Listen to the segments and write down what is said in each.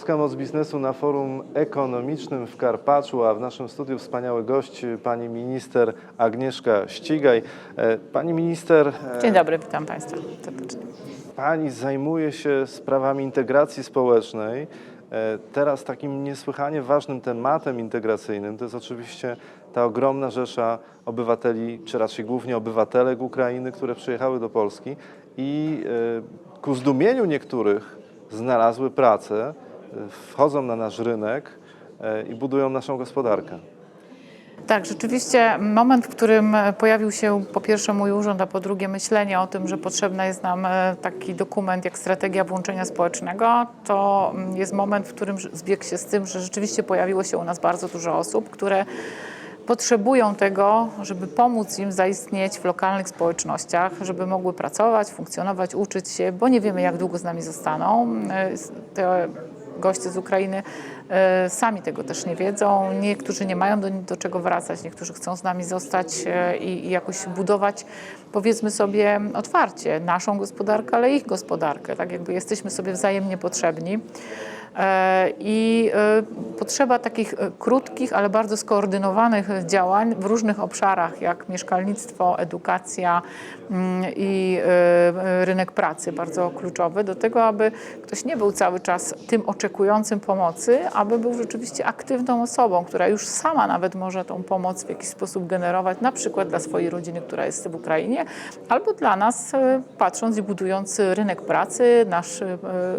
Polska Moc Biznesu na forum ekonomicznym w Karpaczu, a w naszym studiu wspaniały gość, pani minister Agnieszka Ścigaj. E, Pani minister, e, Dzień dobry, witam Państwa serdecznie. pani zajmuje się sprawami integracji społecznej. E, Teraz takim niesłychanie ważnym tematem integracyjnym to jest oczywiście ta ogromna rzesza obywateli, czy raczej głównie obywatelek Ukrainy, które przyjechały do Polski i ku zdumieniu niektórych znalazły pracę, wchodzą na nasz rynek e, i budują naszą gospodarkę. Tak, rzeczywiście moment, w którym pojawił się po pierwsze mój urząd, a po drugie myślenie o tym, że potrzebny jest nam e, taki dokument jak strategia włączenia społecznego, to mm, jest moment, w którym zbiegł się z tym, że rzeczywiście pojawiło się u nas bardzo dużo osób, które potrzebują tego, żeby pomóc im zaistnieć w lokalnych społecznościach, żeby mogły pracować, funkcjonować, uczyć się, bo nie wiemy, jak długo z nami zostaną. E, goście z Ukrainy e, sami tego też nie wiedzą. Niektórzy nie mają do, do czego wracać, niektórzy chcą z nami zostać e, i, i jakoś budować, powiedzmy sobie otwarcie, naszą gospodarkę, ale ich gospodarkę. Tak jakby jesteśmy sobie wzajemnie potrzebni. E, I e, potrzeba takich e, krótkich, ale bardzo skoordynowanych działań w różnych obszarach, jak mieszkalnictwo, edukacja mm, i rynek pracy, bardzo kluczowy, do tego, aby ktoś nie był cały czas tym oczekującym pomocy, aby był rzeczywiście aktywną osobą, która już sama nawet może tą pomoc w jakiś sposób generować, na przykład dla swojej rodziny, która jest w Ukrainie, albo dla nas, patrząc i budując rynek pracy, nasz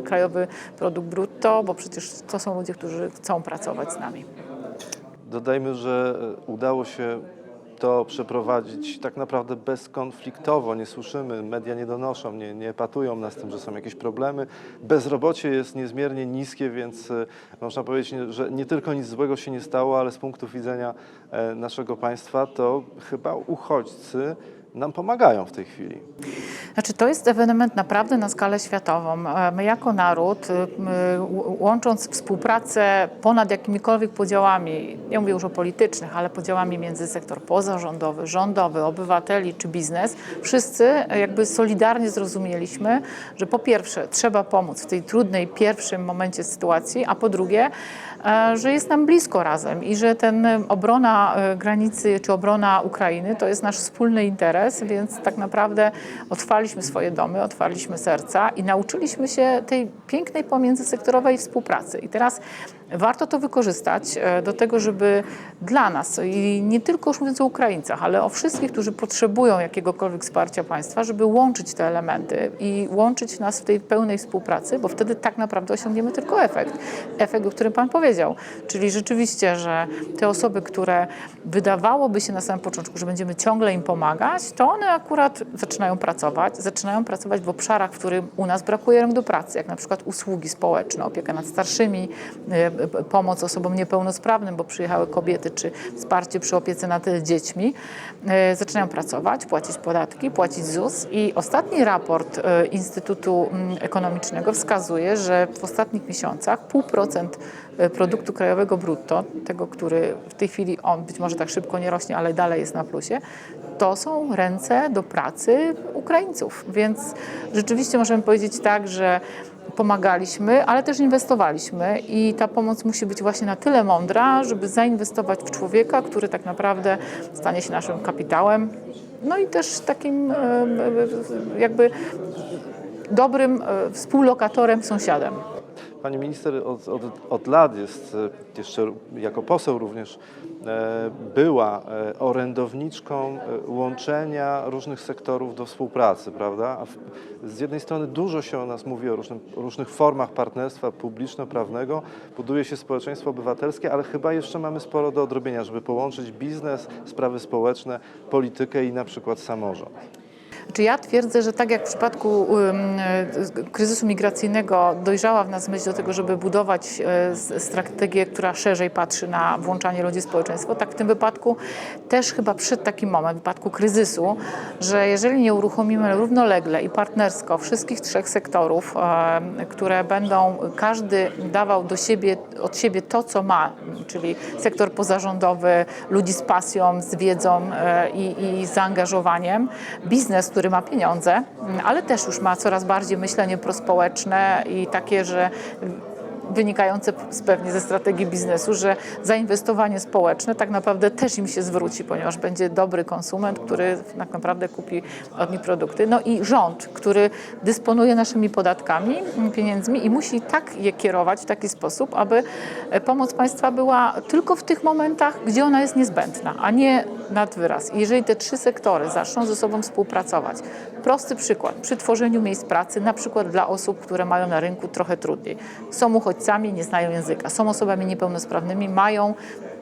krajowy produkt brutto, bo przecież to są ludzie, którzy chcą pracować z nami. Dodajmy, że e, udało się to przeprowadzić tak naprawdę bezkonfliktowo. Nie słyszymy, media nie donoszą, nie, nie patują nas tym, że są jakieś problemy. Bezrobocie jest niezmiernie niskie, więc e, można powiedzieć, że nie tylko nic złego się nie stało, ale z punktu widzenia e, naszego państwa to chyba uchodźcy nam pomagają w tej chwili. Znaczy, to jest ewenement naprawdę na skalę światową. E, My jako naród, ł- łącząc współpracę ponad jakimikolwiek podziałami, nie mówię już o politycznych, ale podziałami między sektor pozarządowy, rządowy, obywateli czy biznes, wszyscy e, jakby solidarnie zrozumieliśmy, że po pierwsze trzeba pomóc w tej trudnej pierwszym momencie sytuacji, a po drugie, e, że jest nam blisko razem i że ten e, obrona e, granicy czy obrona Ukrainy to jest nasz wspólny interes, więc tak naprawdę otwarliśmy swoje domy, otwarliśmy serca i nauczyliśmy się tej pięknej pomiędzysektorowej współpracy. I teraz warto to wykorzystać e, do tego, żeby dla nas i nie tylko już mówiąc o Ukraińcach, ale o wszystkich, którzy potrzebują jakiegokolwiek wsparcia państwa, żeby łączyć te elementy i łączyć nas w tej pełnej współpracy, bo wtedy tak naprawdę osiągniemy tylko efekt. Efekt, o którym Pan powiedział, czyli rzeczywiście, że te osoby, które wydawałoby się na samym początku, że będziemy ciągle im pomagać, to one akurat zaczynają pracować, zaczynają pracować w obszarach, w którym u nas brakuje rąk do pracy, jak na przykład usługi społeczne, opieka nad starszymi, e, pomoc osobom niepełnosprawnym, bo przyjechały kobiety, czy wsparcie przy opiece nad dziećmi. E, Zaczynają pracować, płacić podatki, płacić ZUS i ostatni raport e, Instytutu mm, Ekonomicznego wskazuje, że w ostatnich miesiącach pół procent e, produktu krajowego brutto, tego, który w tej chwili on być może tak szybko nie rośnie, ale dalej jest na plusie, to są ręce do pracy Ukraińców. Więc rzeczywiście możemy powiedzieć tak, że pomagaliśmy, ale też inwestowaliśmy i ta pomoc musi być właśnie na tyle mądra, żeby zainwestować w człowieka, który tak naprawdę stanie się naszym kapitałem, no i też takim e, e, jakby dobrym e, współlokatorem, sąsiadem. Pani minister od, od, od lat jest, e, jeszcze jako poseł również, e, była e, orędowniczką łączenia różnych sektorów do współpracy, prawda? Z jednej strony dużo się o nas mówi o różnym, różnych formach partnerstwa publiczno-prawnego, buduje się społeczeństwo obywatelskie, ale chyba jeszcze mamy sporo do odrobienia, żeby połączyć biznes, sprawy społeczne, politykę i na przykład samorząd. Czy ja twierdzę, że tak jak w przypadku e, kryzysu migracyjnego dojrzała w nas myśl do tego, żeby budować e, strategię, która szerzej patrzy na włączanie ludzi w społeczeństwo, tak w tym wypadku też chyba przyszedł taki moment, w wypadku kryzysu, że jeżeli nie uruchomimy równolegle i partnersko wszystkich trzech sektorów, e, które będą, każdy dawał do siebie, od siebie to, co ma, czyli sektor pozarządowy, ludzi z pasją, z wiedzą i, i zaangażowaniem, biznes, który ma pieniądze, m, ale też już ma coraz bardziej myślenie prospołeczne i takie, że wynikające z- pewnie ze strategii biznesu, że zainwestowanie społeczne tak naprawdę też im się zwróci, ponieważ będzie dobry konsument, który tak naprawdę kupi od nich produkty. No i rząd, który dysponuje naszymi podatkami, m, pieniędzmi i musi tak je kierować w taki sposób, aby e, pomoc państwa była tylko w tych momentach, gdzie ona jest niezbędna, a nie nad wyraz. I jeżeli te trzy sektory zaczną ze sobą współpracować, prosty przykład, przy tworzeniu miejsc pracy, na przykład dla osób, które mają na rynku trochę trudniej, są uchodźcami, nie znają języka, są osobami niepełnosprawnymi, mają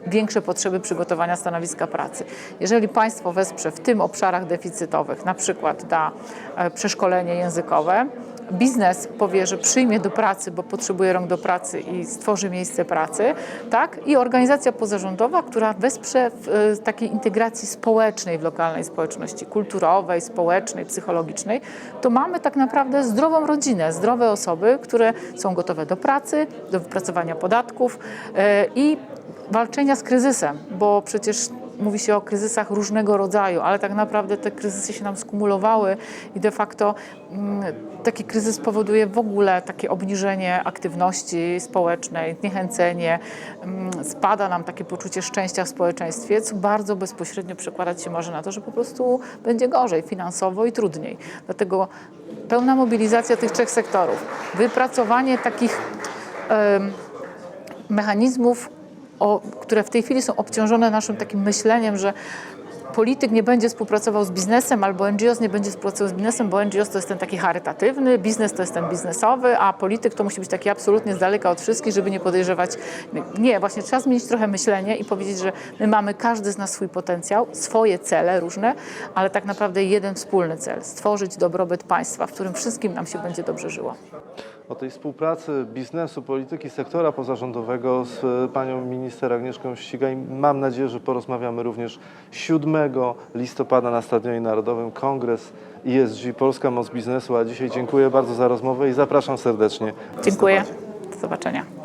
większe potrzeby przygotowania stanowiska pracy. Jeżeli państwo wesprze w tym obszarach deficytowych, na przykład da e, przeszkolenie językowe, biznes powie, że przyjmie do pracy, bo potrzebuje rąk do pracy i stworzy miejsce pracy, tak? I organizacja pozarządowa, która wesprze w e, takiej integracji społecznej w lokalnej społeczności, kulturowej, społecznej, psychologicznej, to mamy tak naprawdę zdrową rodzinę, zdrowe osoby, które są gotowe do pracy, do wypracowania podatków e, i walczenia z kryzysem, bo przecież mówi się o kryzysach różnego rodzaju, ale tak naprawdę te kryzysy się nam skumulowały i de facto mm, taki kryzys powoduje w ogóle takie obniżenie aktywności społecznej, zniechęcenie, mm, spada nam takie poczucie szczęścia w społeczeństwie, co bardzo bezpośrednio przekładać się może na to, że po prostu będzie gorzej finansowo i trudniej. Dlatego pełna mobilizacja tych trzech sektorów, wypracowanie takich mechanizmów, o, które w tej chwili są obciążone naszym takim myśleniem, że polityk nie będzie współpracował z biznesem albo NGOs nie będzie współpracował z biznesem, bo NGOs to jest ten taki charytatywny, biznes to jest ten biznesowy, a polityk to musi być taki absolutnie z daleka od wszystkich, żeby nie podejrzewać. Nie, właśnie trzeba zmienić trochę myślenie i powiedzieć, że my mamy każdy z nas swój potencjał, swoje cele różne, ale tak naprawdę jeden wspólny cel stworzyć dobrobyt państwa, w którym wszystkim nam się będzie dobrze żyło. O tej współpracy biznesu, polityki, sektora pozarządowego z e, panią minister Agnieszką Ścigaj mam nadzieję, że porozmawiamy również 7 listopada na Stadionie Narodowym Kongres ESG Polska Moc Biznesu, a dzisiaj dziękuję bardzo za rozmowę i zapraszam serdecznie. Dziękuję. Do zobaczenia.